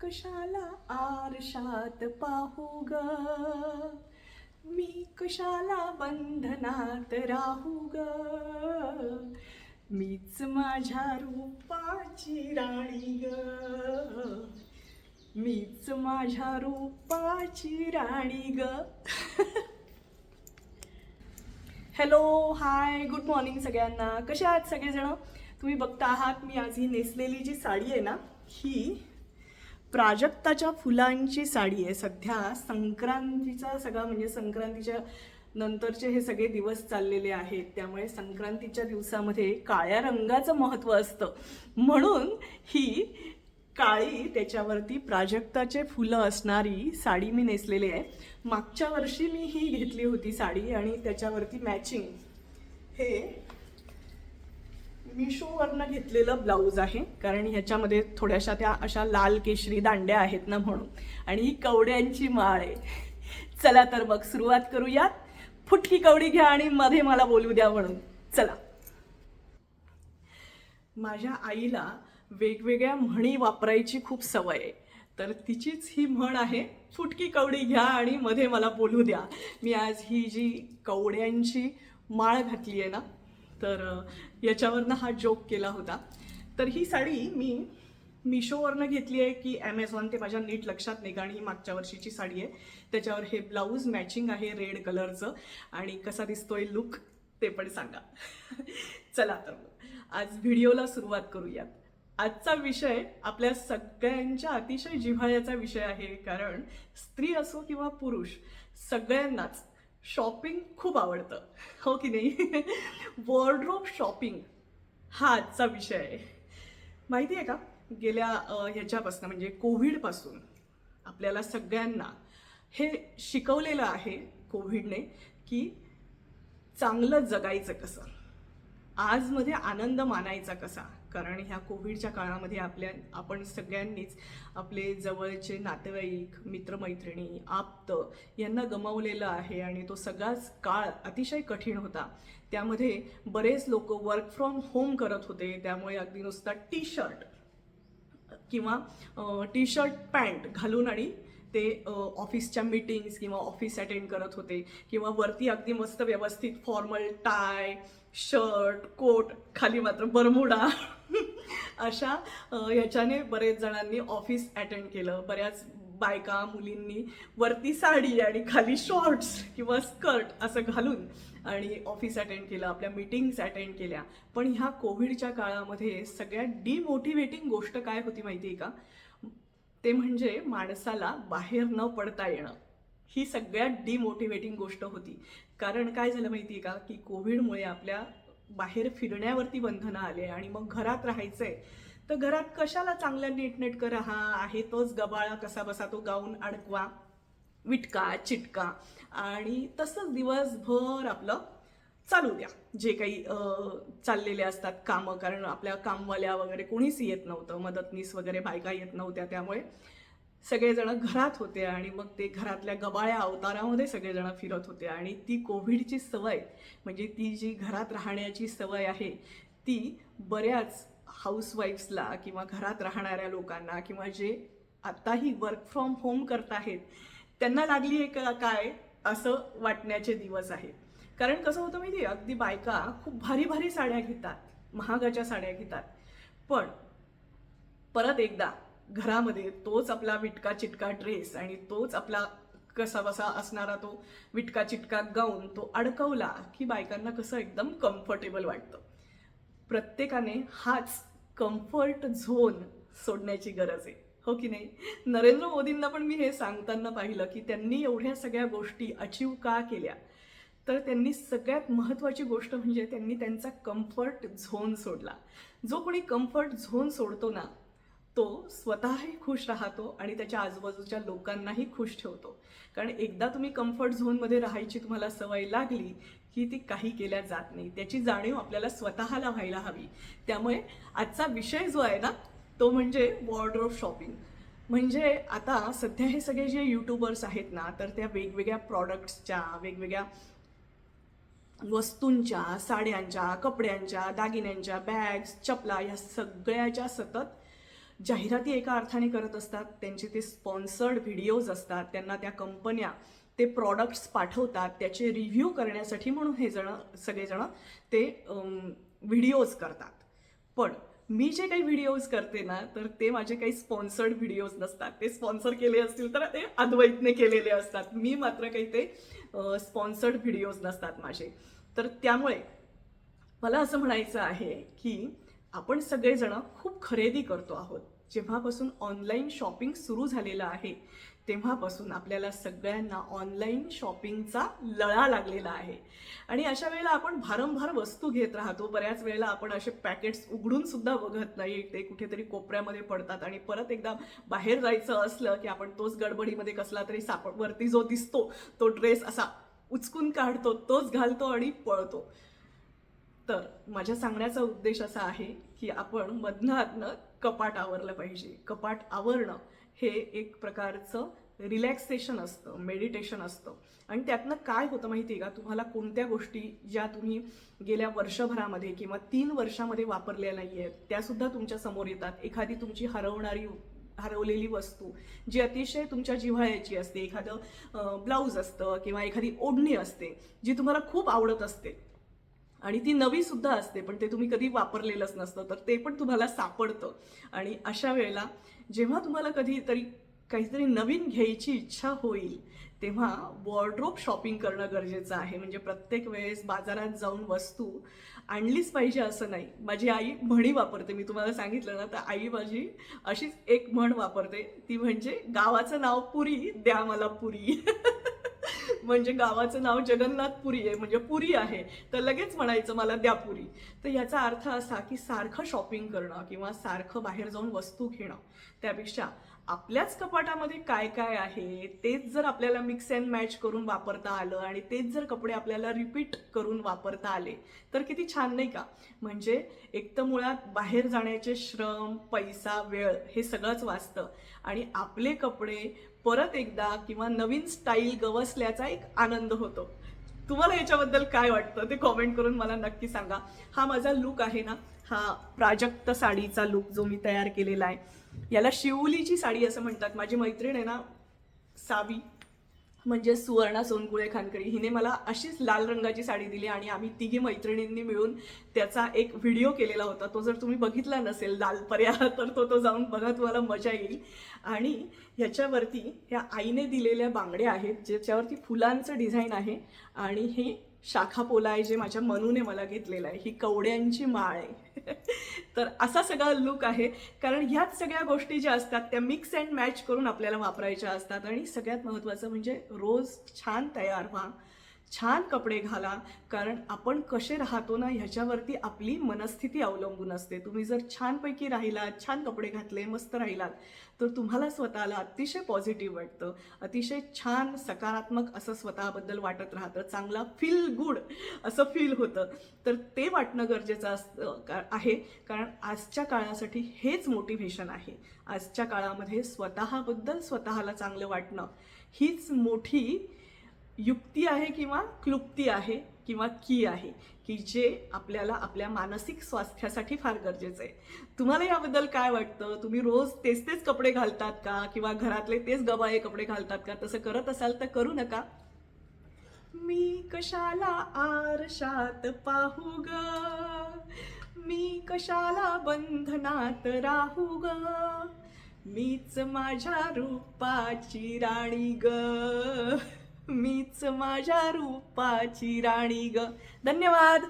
कशाला आरशात पाहू ग? मी कशाला बंधनात राहू ग? मीच माझ्या रूपाची राणी ग. मीच माझ्या रूपाची राणी ग. हॅलो हाय गुड मॉर्निंग सगळ्यांना. कसे आहात सगळेजण? तुम्ही बघता आहात मी आज ही नेसलेली जी साडी आहे ना ही प्राजक्ताच्या फुलांची साडी आहे. सध्या संक्रांतीचा सगळा म्हणजे संक्रांतीच्या नंतरचे हे सगळे दिवस चाललेले आहेत. त्यामुळे संक्रांतीच्या दिवसामध्ये काळ्या रंगाचं महत्त्व असतं. म्हणून ही काळी त्याच्यावरती प्राजक्ताचे फुलं असणारी साडी मी नेसलेली आहे. मागच्या वर्षी मी ही घेतली होती साडी आणि त्याच्यावरती मॅचिंग हे मिशोवरनं घेतलेलं ब्लाऊज आहे कारण ह्याच्यामध्ये थोड्याशा त्या अशा लाल केशरी दांड्या आहेत ना म्हणून. आणि ही कवड्यांची माळ आहे. चला तर मग सुरुवात करूयात. फुटकी कवडी घ्या आणि मध्ये मला बोलू द्या म्हणून. चला. माझ्या आईला वेगवेगळ्या म्हणी वापरायची खूप सवय आहे. तर तिचीच ही म्हण आहे फुटकी कवडी घ्या आणि मध्ये मला बोलू द्या. मी आज ही जी कवड्यांची माळ घातली आहे ना तर याच्यावरनं हा जोक केला होता. तर ही साडी मी मिशोवरनं घेतली आहे की ॲमेझॉन ते माझ्या नीट लक्षात नाही कारण ही मागच्या वर्षीची साडी आहे. त्याच्यावर हे ब्लाऊज मॅचिंग आहे रेड कलरचं आणि कसा दिसतोय लुक ते पण सांगा. चला तर मग आज व्हिडिओला सुरुवात करूयात. आजचा विषय आपल्या सगळ्यांच्या अतिशय जिव्हाळ्याचा विषय आहे कारण स्त्री असो किंवा पुरुष सगळ्यांनाच शॉपिंग खूप आवडतं. हो की नाही? वॉर्ड्रोप शॉपिंग हा आजचा विषय आहे. माहिती आहे का? गेल्या ह्याच्यापासून म्हणजे कोविडपासून आपल्याला सगळ्यांना हे शिकवलेलं आहे कोविडने की चांगलं जगायचं कसं? आजमध्ये आनंद मानायचा कसा? कारण ह्या कोविडच्या काळामध्ये आपल्या आपण सगळ्यांनीच आपले जवळचे नातेवाईक मित्रमैत्रिणी आप्त यांना गमावलेलं आहे आणि तो सगळाच काळ अतिशय कठीण होता. त्यामध्ये बरेच लोक वर्क फ्रॉम होम करत होते त्यामुळे अगदी नुसता टी शर्ट किंवा टी शर्ट पॅन्ट घालून आणि ते ऑफिसच्या मीटिंग्स किंवा ऑफिस अटेंड करत होते किंवा वरती अगदी मस्त व्यवस्थित फॉर्मल टाय शर्ट कोट खाली मात्र बरमुडा अशा ह्याच्याने बरेच जणांनी ऑफिस अटेंड केलं. बऱ्याच बायका मुलींनी वरती साडी आणि खाली शॉर्ट्स किंवा स्कर्ट असं घालून आणि ऑफिस अटेंड केलं आपल्या मीटिंग्स अटेंड केल्या. पण ह्या कोविडच्या काळामध्ये सगळ्यात डिमोटिवेटिंग गोष्ट काय होती माहिती आहे का? ते म्हणजे माणसाला बाहेर न पडता येणं. ही सगळ्यात डिमोटिवेटिंग गोष्ट होती. कारण काय झालं माहिती आहे का? की कोविडमुळे आपल्या बाहेर फिरण्यावरती बंधनं आले आणि मग घरात राहायचं आहे तर घरात कशाला चांगल्या नीटनेटकं राहा आहे तोच गबाळा कसा बसा तो गाऊन अडकवा विटका चिटका. आणि तसंच दिवसभर आपलं चालू द्या. जे काही चाललेले असतात कामं कारण आपल्या कामवाल्या वगैरे कोणीच येत नव्हतं. मदतनीस वगैरे बायका येत नव्हत्या त्यामुळे. सगळेजण घरात होते आणि मग ते घरातल्या गबाळ्या अवतारामध्ये सगळेजण फिरत होते. आणि ती कोविडची सवय म्हणजे ती जी घरात राहण्याची सवय आहे ती बऱ्याच हाऊसवाईफ्सला किंवा घरात राहणाऱ्या लोकांना किंवा जे आत्ताही वर्क फ्रॉम होम करत आहेत त्यांना लागली आहे का काय असं वाटण्याचे दिवस आहेत. कारण कसं होतं माहिती आहे अगदी बायका खूप भारी भारी साड्या घेतात महागाच्या साड्या घेतात. पण परत एकदा घरामध्ये तोच आपला विटका चिटका ड्रेस आणि तोच आपला कसा बसा असणारा तो विटका चिटका गाऊन तो अडकवला की बायकांना कसं एकदम कम्फर्टेबल वाटतं. प्रत्येकाने हाच कम्फर्ट झोन सोडण्याची गरज आहे. हो की नाही? नरेंद्र मोदींना पण मी हे सांगताना पाहिलं की त्यांनी एवढ्या सगळ्या गोष्टी अचीव का केल्या? तर त्यांनी सगळ्यात महत्त्वाची गोष्ट म्हणजे त्यांनी त्यांचा कम्फर्ट झोन सोडला. जो कोणी कम्फर्ट झोन सोडतो ना तो स्वतःही खुश राहतो आणि त्याच्या आजूबाजूच्या लोकांनाही खुश ठेवतो. कारण एकदा तुम्ही कम्फर्ट झोनमध्ये राहायची तुम्हाला सवय लागली की ती काही केल्या जात नाही. त्याची जाणीव आपल्याला स्वतःला व्हायला हवी. त्यामुळे आजचा विषय जो आहे ना तो म्हणजे वॉर्ड्रोब शॉपिंग म्हणजे आता सध्या हे सगळे जे यूट्यूबर्स आहेत ना तर त्या वेगवेगळ्या प्रॉडक्ट्सच्या वेगवेगळ्या वस्तूंच्या साड्यांच्या कपड्यांच्या दागिन्यांच्या बॅग्स चपला या सगळ्याच्या सतत जाहिराती एका अर्थाने करत असतात. त्यांचे ते स्पॉन्सर्ड व्हिडिओज असतात. त्यांना त्या कंपन्या ते प्रॉडक्ट्स पाठवतात. त्याचे रिव्ह्यू करण्यासाठी म्हणून हे जण सगळेजण ते व्हिडिओज करतात. पण मी जे काही व्हिडिओज करते ना तर ते माझे काही स्पॉन्सर्ड व्हिडिओज नसतात. ते स्पॉन्सर केले असतील तर ते अद्वैतने केलेले असतात. मी मात्र काही ते स्पॉन्सर्ड व्हिडिओज नसतात माझे. तर त्यामुळे मला असं म्हणायचं आहे की आपण सगळेजण खूप खरेदी करतो आहोत. जेव्हापासून ऑनलाईन शॉपिंग सुरू झालेलं आहे तेव्हापासून आपल्याला सगळ्यांना ऑनलाईन शॉपिंगचा लळा लागलेला आहे. आणि अशा वेळेला आपण भारंभार वस्तू घेत राहतो. बऱ्याच वेळेला आपण असे पॅकेट्स उघडून सुद्धा बघत नाही. ते कुठेतरी कोपऱ्यामध्ये पडतात आणि परत एकदा बाहेर जायचं असलं की आपण तोच गडबडीमध्ये कसला तरी सापड वरती जो दिसतो तो ड्रेस असा उचकून काढतो तोच घालतो आणि पळतो. तर माझ्या सांगण्याचा उद्देश असा आहे की आपण मधनं आतनं कपाट आवरलं पाहिजे. कपाट आवरणं हे एक प्रकारचं रिलॅक्सेशन असतं मेडिटेशन असतं. आणि त्यातनं काय होतं माहिती आहे का? तुम्हाला कोणत्या गोष्टी ज्या तुम्ही गेल्या वर्षभरामध्ये किंवा तीन वर्षामध्ये वापरल्या नाही आहेत त्यासुद्धा तुमच्यासमोर येतात. एखादी तुमची हरवणारी हरवलेली वस्तू जी अतिशय तुमच्या जिव्हाळ्याची असते. एखादं ब्लाऊज असतं किंवा एखादी ओढणी असते जी तुम्हाला खूप आवडत असते. आणि ती नवी सुद्धा असते पण ते तुम्ही कधी वापरलेलंच नसतं तर ते पण तुम्हाला सापडतं. आणि अशा वेळेला जेव्हा तुम्हाला कधीतरी काहीतरी नवीन घ्यायची इच्छा होईल तेव्हा वॉर्ड्रोप शॉपिंग करणं गरजेचं आहे. म्हणजे प्रत्येक वेळेस बाजारात जाऊन वस्तू आणलीच पाहिजे असं नाही. माझी आई म्हणी वापरते मी तुम्हाला सांगितलं ना तर आई माझी अशीच एक म्हण वापरते. ती म्हणजे गावाचं नाव पुरी द्या मला पुरी. म्हणजे गावाचं नाव जगन्नाथपुरी आहे म्हणजे पुरी आहे. तर लगेच म्हणायचं मला द्या पुरी. तर याचा अर्थ असा की सारखं शॉपिंग करणं किंवा सारखं बाहेर जाऊन वस्तू घेणं त्यापेक्षा आपल्याच कपाटामध्ये काय काय आहे तेच जर आपल्याला मिक्स अँड मॅच करून वापरता आलं आणि तेच जर कपडे आपल्याला रिपीट करून वापरता आले तर किती छान नाही का? म्हणजे एक तर मुळात बाहेर जाण्याचे श्रम पैसा वेळ हे सगळंच वाचतं. आणि आपले कपडे परत एकदा किंवा नवीन स्टाईल गवसल्याचा एक आनंद होतो. तुम्हाला याच्याबद्दल काय वाटतं? ते कॉमेंट करून मला नक्की सांगा. हा माझा लुक आहे ना हा प्राजक्त साडीचा लुक जो मी तयार केलेला आहे. याला शिवलीची साडी असं म्हणतात. माझी मैत्रीण आहे ना सावी म्हणजे सुवर्णा सोनकुळे खानकडी हिने मला अशीच लाल रंगाची साडी दिली आणि आम्ही तिघी मैत्रिणींनी मिळून त्याचा एक व्हिडिओ केलेला होता. तो जर तुम्ही बघितला नसेल लाल पर्या तर तो तो जाऊन बघा तुम्हाला मजा येईल. आणि ह्याच्यावरती ह्या आईने दिलेल्या बांगड्या आहेत ज्याच्यावरती फुलांचं डिझाईन आहे. आणि हे शाखा पोलाय जे माझ्या मनूने मला घेतलेलं आहे ही कवड्यांची माळ आहे. तर असा सगळा लुक आहे. कारण ह्याच सगळ्या गोष्टी ज्या असतात त्या मिक्स अँड मॅच करून आपल्याला वापरायच्या असतात. आणि सगळ्यात महत्त्वाचं म्हणजे रोज छान तयार व्हा. छान कपडे घाला कारण आपण कसे राहतो ना ह्याच्यावरती आपली मनस्थिती अवलंबून असते. तुम्ही जर छानपैकी राहिलात छान कपडे घातले मस्त राहिलात तर तुम्हाला स्वतःला अतिशय पॉझिटिव्ह वाटतं. अतिशय छान सकारात्मक असं स्वतःबद्दल वाटत राहतं. चांगला फील गुड असं फील होतं. तर ते वाटणं गरजेचं असतं का- आहे. कारण आजच्या काळासाठी हेच मोटिव्हेशन आहे. आजच्या काळामध्ये स्वतःबद्दल स्वतःला चांगलं वाटणं हीच मोठी युक्ती आहे किंवा क्लुप्ती आहे किंवा की आहे की जे आपल्याला आपल्या मानसिक स्वास्थ्यासाठी फार गरजेचं आहे. तुम्हाला याबद्दल काय वाटतं? तुम्ही रोज तेच तेच कपडे घालतात का? किंवा घरातले तेच गबाळे कपडे घालतात का? तसं करत असाल तर करू नका. मी कशाला आरशात पाहू ग? मी कशाला बंधनात राहू ग? मीच माझ्या रूपाची राणी ग. मीच माझ्या रूपाची राणी ग. धन्यवाद.